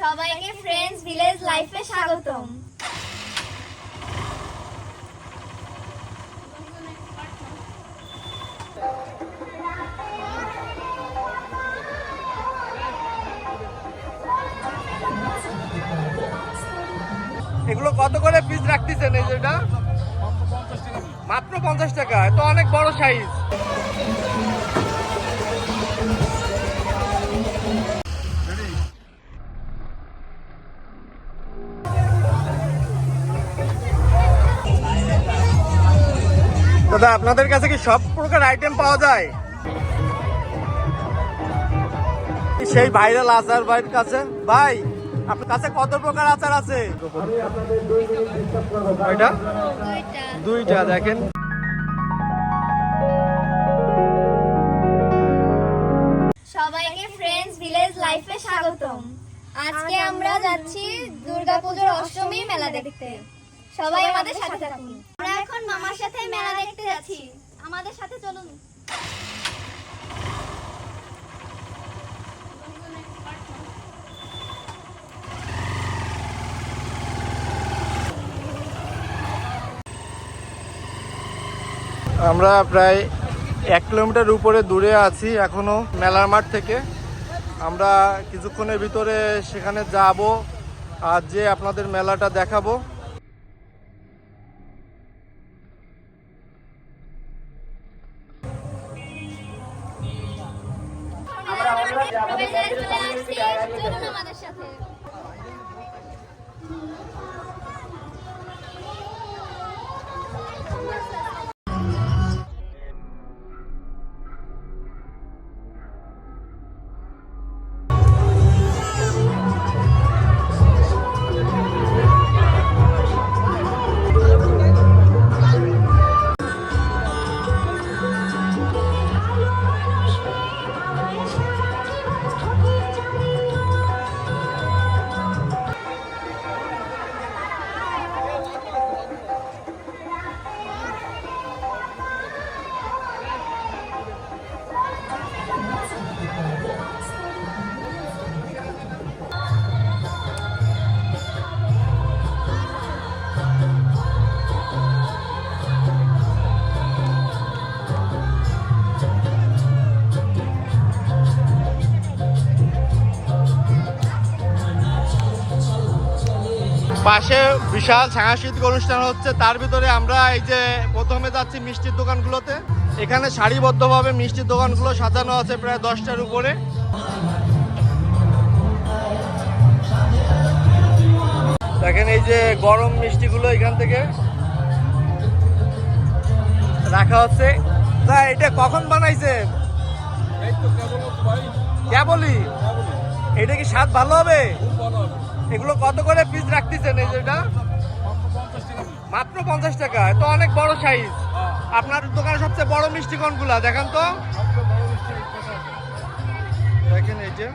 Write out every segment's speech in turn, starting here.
সবাইকে friends village লাইফে স্বাগতম। এগুলো কত করে পিস রাখতেছেন এই যেটা? মাত্র পঞ্চাশ টাকা। তো অনেক বড় সাইজ দাদা, আপনাদের কাছে কি সব প্রকার আইটেম পাওয়া যায়? সেই ভাইরাল আচার ভাইয়ের কাছে। ভাই, আপনার কাছে কত প্রকার আচার আছে? দুইটা, দেখেন। সবাইকে ফ্রেন্ডস ভিলেজ লাইফে স্বাগতম। আজকে আমরা যাচ্ছি দুর্গাপূজার অষ্টমী মেলা দেখতে। সবাই আমাদের সাথে থাকুন। এখন মামার সাথে মেলা দেখতে যাচ্ছি। আমাদের সাথে চলুন। আমরা প্রায় এক কিলোমিটার উপরে দূরে আছি এখনও মেলার মাঠ থেকে। আমরা কিছুক্ষণের ভিতরে সেখানে যাব, আর যে আপনাদের মেলাটা দেখাবো। আমাদের সাথে পাশে বিশাল সাংস্কৃতিক অনুষ্ঠান হচ্ছে। তার ভিতরে আমরা এই যে প্রথমে যাচ্ছি মিষ্টির দোকানগুলোতে। এখানে সারিবদ্ধভাবে মিষ্টির দোকানগুলো সাজানো আছে প্রায় দশটার উপরে। দেখেন এই যে গরম মিষ্টিগুলো এখান থেকে রাখা হচ্ছে। তা এটা কখন ভাই। কেবলই? এটা কি স্বাদ ভালো হবে। এগুলো কত করে পিস রাখতেছেন এই যেটা? মাত্র পঞ্চাশ টাকা। তো অনেক বড় সাইজ আপনার দোকানে সবচেয়ে বড় মিষ্টি কোনগুলা? দেখেন তো? দেখেন এই যে।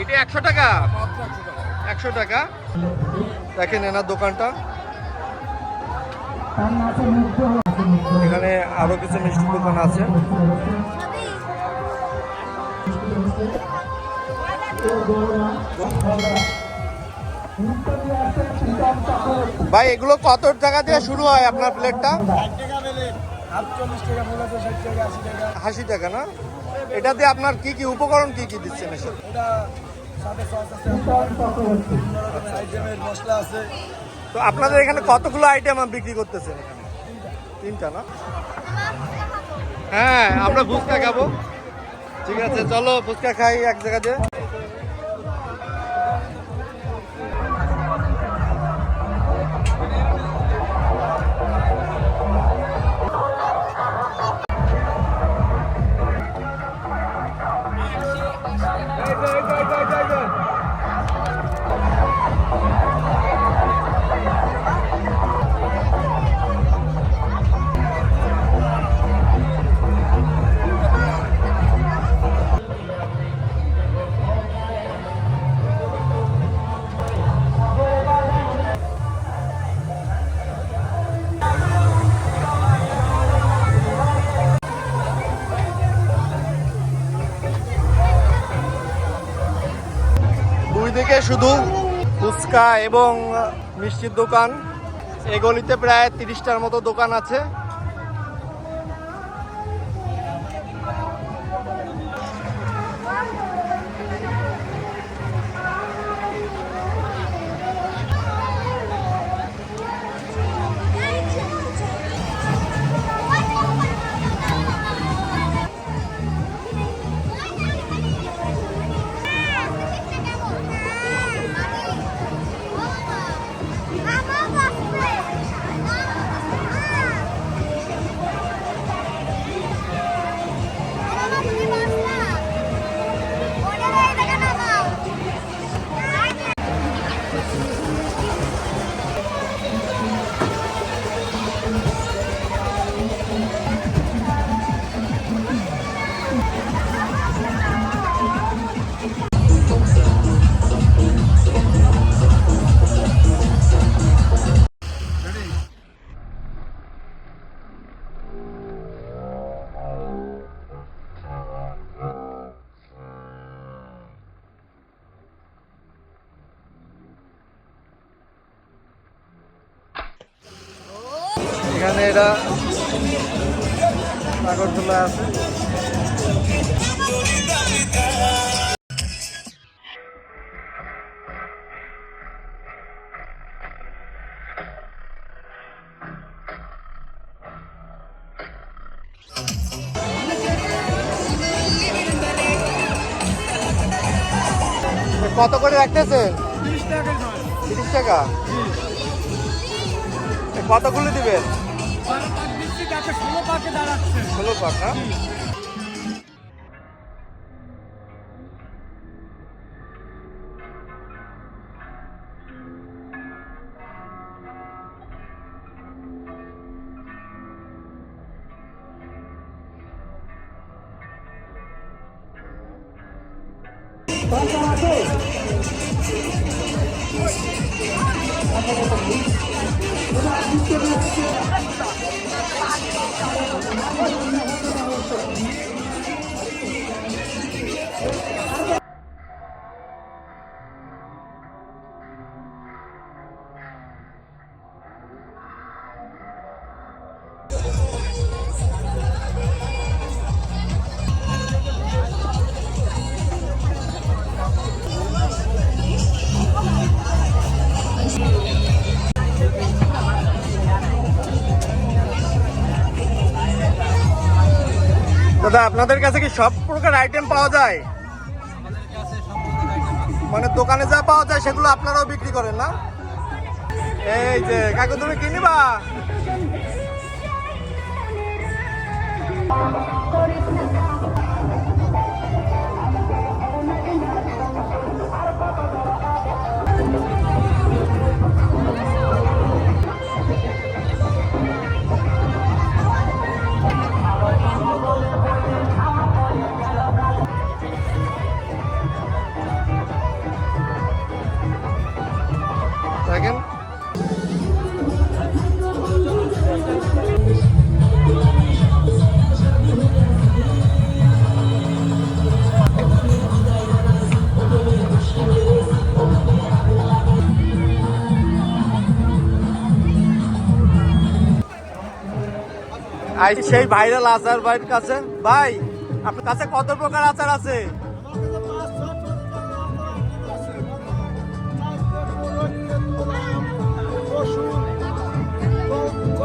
এটা একশো টাকা। একশো টাকা। দেখেন এনার দোকানটা। এখানে আরও কিছু মিষ্টির দোকান আছে। ভাই, এগুলো কত টাকা দিয়ে শুরু হয় আপনার প্লেটটা? আশি টাকা না? এটা দিয়ে আপনার কি কি উপকরণ কি কি দিচ্ছেন তো আপনাদের এখানে কতগুলো আইটেম বিক্রি করতেছেন তিনটা না? হ্যাঁ আমরা ফুচকা খাব। ঠিক আছে, চলো ফুচকা খাই এক জায়গাতে দুদিকে শুধু ফুচকা এবং মিষ্টির দোকান। গলিতে প্রায় তিরিশটার মতো দোকান আছে। নাগরদোলা আছে। কত করে রাখতেছেন তিরিশ টাকা কতগুলো দিবেন? ষোলো পাক না 「おもしろいね」দাদা, আপনাদের কাছে কি সব প্রকার আইটেম পাওয়া যায়? মানে দোকানে যা পাওয়া যায় সেগুলো আপনারাও বিক্রি করেন, না? এই যে, কাকু, তুমি কিনিবা আই সেই ভাইরাল আচার ভাইয়ের কাছে। ভাই আপনার কাছে কত প্রকার আচার আছে?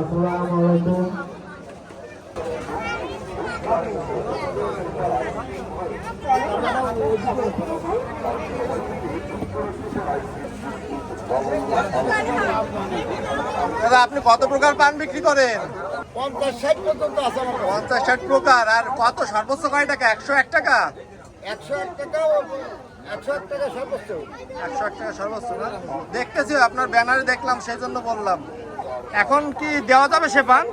আসসালামু আলাইকুম। দাদা আপনি কত প্রকার পান বিক্রি করেন? পঞ্চাশ ষাট পর্যন্ত আছে পঞ্চাশ ষাট প্রকার আর কত? সর্বোচ্চ কয় টাকা? একশো এক টাকা? একশো এক টাকা একশো এক টাকা সর্বোচ্চ। একশো এক টাকা সর্বোচ্চ না? দেখতেছি আপনার ব্যানারে দেখলাম সেই জন্য বললাম। এখন কি দেওয়া যাবে সে পান?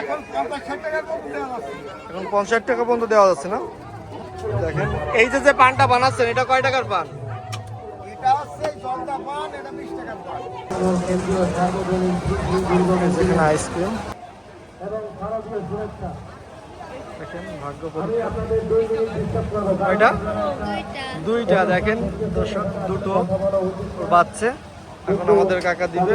এখন পঞ্চাশ টাকা পর্যন্ত দেওয়া যাচ্ছে না? দেখেন এই যে যে পানটা বানাচ্ছেন এটা কয় টাকার পান? আইসক্রিম দেখেন ভাগ্য কয়টা? দুইটা। দুইটা দেখেন দর্শক দুটো বাচ্চা এখন আমাদের কাকা দিবে।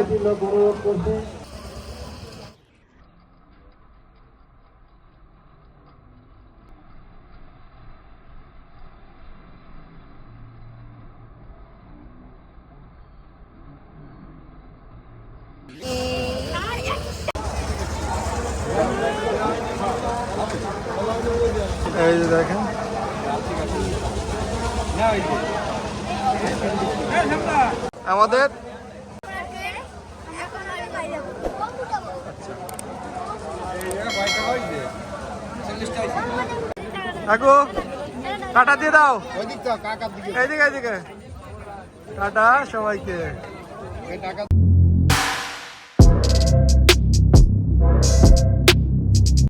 এই যে দেখেন। আমাদের এখন আমি বাড়ি যাব কম্পু যাব কাকু টাটা দিয়ে দাও। ওই দিক তো কাকার দিকে। এইদিকে এইদিকে। টাটা সবাইকে। টাকা